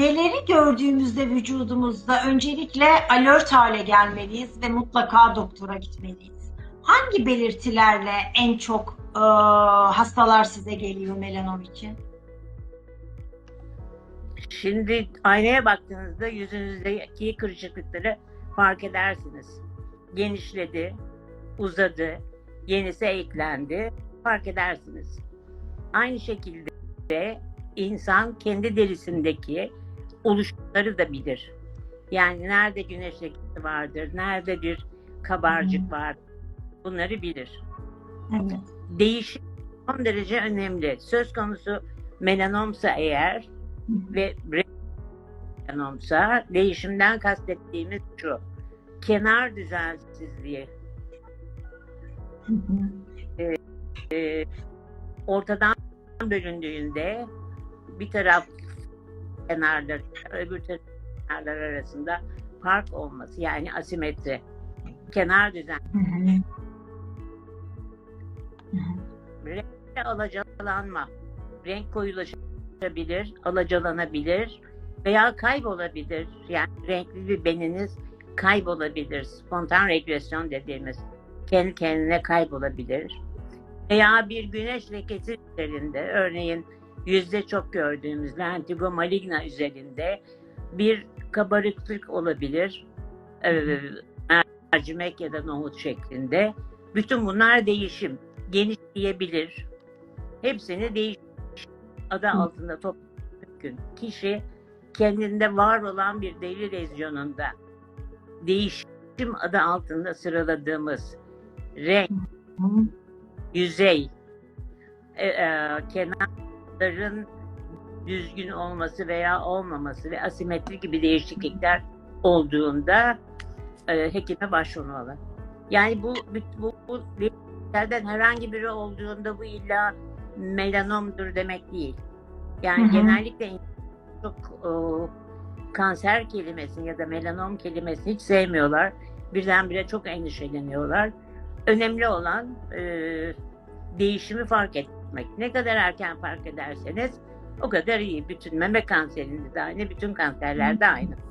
neleri gördüğümüzde vücudumuzda öncelikle alert hale gelmeliyiz ve mutlaka doktora gitmeliyiz. Hangi belirtilerle en çok e, hastalar size geliyor melanom için? Şimdi aynaya baktığınızda yüzünüzdeki kırışıklıkları fark edersiniz. Genişledi, uzadı, yenisi eklendi fark edersiniz. Aynı şekilde insan kendi derisindeki oluşumları da bilir. Yani nerede güneş lekesi vardır, nerede bir kabarcık var bunları bilir. Evet. Değişim son derece önemli. Söz konusu melanomsa eğer ve melanomsa değişimden kastettiğimiz şu. Kenar düzensizliği e, ortadan bölündüğünde bir taraf kenarlar öbür kenarlar arasında fark olması yani asimetri. Kenar düzen renkte alacalanma. Renk koyulaşabilir, alacalanabilir veya kaybolabilir. Yani renkli bir beniniz kaybolabilir. Spontan regresyon dediğimiz kendi kendine kaybolabilir. Veya bir güneş lekesi üzerinde örneğin yüzde çok gördüğümüz lentigo maligna üzerinde bir kabarıklık olabilir. Ee, mercimek ya da nohut şeklinde. Bütün bunlar değişim. Genişleyebilir. Hepsini değişim adı altında toplamak mümkün. Kişi kendinde var olan bir deri lezyonunda değişim adı altında sıraladığımız renk, yüzey, e, e, kenarların düzgün olması veya olmaması ve asimetri gibi değişiklikler olduğunda e, hekime başvurmalı. Yani bu bu, bu belirtilerden herhangi biri olduğunda bu illa melanomdur demek değil. Yani Hı hı. genellikle çok e, kanser kelimesini ya da melanom kelimesini hiç sevmiyorlar. Birdenbire çok endişeleniyorlar. Önemli olan e, değişimi fark etmek. Ne kadar erken fark ederseniz o kadar iyi. Bütün meme kanserinde de aynı, bütün kanserlerde aynı.